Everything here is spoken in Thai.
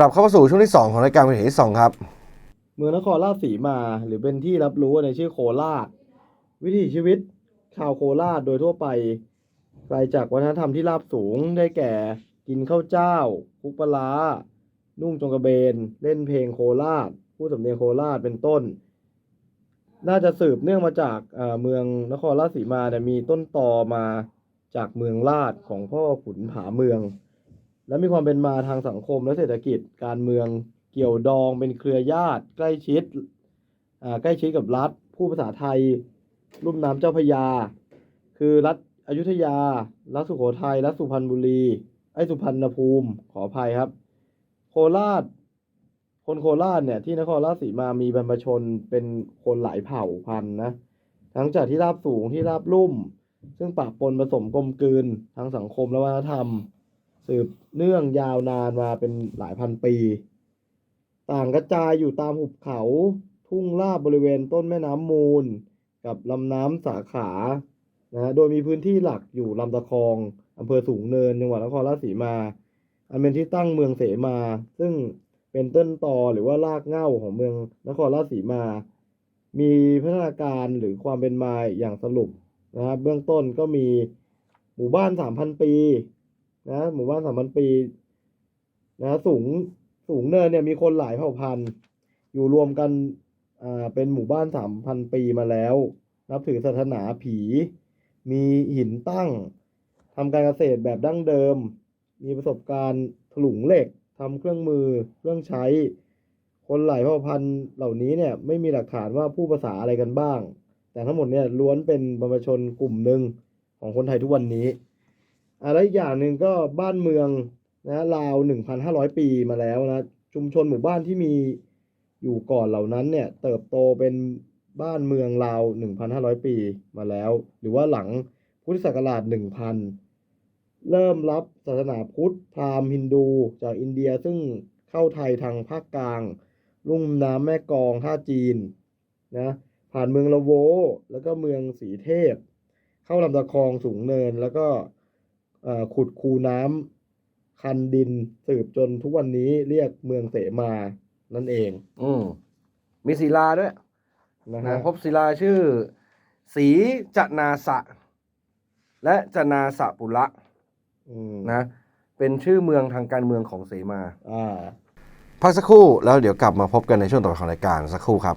กลับเข้ามาสู่ช่วงที่ 2 ของรายการวิถีที่สองครับ เมืองนครราชสีมาหรือเป็นที่รับรู้ในชื่อโคราช วิถีชีวิตชาวโคราชโดยทั่วไปไกลจากวัฒนธรรมที่ราบสูงได้แก่กินข้าวเจ้า คุกปลา นุ่งจงกระเบน เล่นเพลงโคราช ผู้สำเนียงโคราชเป็นต้น น่าจะสืบเนื่องมาจากเอ่อเมืองนครราชสีมาเนี่ยมีต้นตอมาจากเมืองราชของพ่อขุนผาเมือง และมีความเป็นมาทางสังคมและเศรษฐกิจการเมืองเกี่ยวดองเป็นเครือญาติ ใกล้ชิดใกล้ชิดกับรัฐ ผู้ภาษาไทยลุ่มน้ำเจ้าพยา คือรัฐอยุธยา รัฐสุโขทัยรัฐสุพรรณบุรีไอ้สุพรรณภูมิขออภัยครับ โคราช คนโคราชเนี่ยที่นครราชสีมามีบรรพชนเป็นคนหลายเผ่าพันธุ์นะทั้งจากที่ราบสูงที่ราบลุ่ม ซึ่งปะปนผสมกลมกลืนทางสังคมและวัฒนธรรม สืบเนื่องยาวนานมาเป็นหลายพันปี ต่างกระจายอยู่ตามหุบเขาทุ่งราบบริเวณต้นแม่น้ำมูล กับลำน้ำสาขานะโดยมีพื้นที่หลักอยู่ลำตะคองอำเภอสูงเนินจังหวัดนครราชสีมา อันเป็นที่ตั้งเมืองเสมา ซึ่งเป็นต้นตอหรือว่ารากเหง้าของเมืองนครราชสีมา มีพัฒนาการหรือความเป็นมาอย่างสรุปนะครับเบื้องต้นก็มีหมู่บ้านสามพันปี นะหมู่บ้านสามพันปีนะสูงสูงเนินเนี่ยมีคนหลายเผ่าพันธุ์ อยู่รวมกันอ่าเป็นหมู่บ้านสามพันปีมาแล้ว นับถือศาสนาผี มีหินตั้งทำการเกษตรแบบดั้งเดิม มีประสบการณ์ถลุงเหล็กทำเครื่องมือเครื่องใช้ คนหลายเผ่าพันธุ์เหล่านี้เนี่ยไม่มีหลักฐานว่าพูดภาษาอะไรกันบ้าง แต่ทั้งหมดเนี่ยล้วนเป็นบรรพชนกลุ่มหนึ่งของคนไทยทุกวันนี้ อะไรอีกอย่างหนึ่งก็บ้านเมืองนะราวหนึ่งพันห้าร้อยปีมาแล้วนะชุมชนหมู่บ้านที่มีอยู่ก่อนเหล่านั้นเนี่ยเติบโตเป็นบ้านเมืองราวหนึ่งพันห้าร้อยปีมาแล้ว หรือว่าหลังพุทธศักราชหนึ่งพันเริ่มรับศาสนาพุทธพราหมณ์ฮินดูจากอินเดียซึ่งเข้าไทยทางภาคกลาง ลุ่มน้ำแม่กองท่าจีนนะผ่านเมืองละโว แล้วก็เมืองสีเทพ เข้าลำตะคองสูงเนินแล้วก็ ขุดคูน้ำคันดินสืบจนทุกวันนี้เรียกเมืองเสมานั่นเอง อืมมีศิลาด้วยนะนะฮะพบศิลาชื่อสีจนาสะ และจนาสะปุระอืมนะ เป็นชื่อเมืองทางการเมืองของเสมาอ่าพักสักครู่แล้วเดี๋ยวกลับมาพบกันในช่วงต่อไปของรายการสักครู่ครับ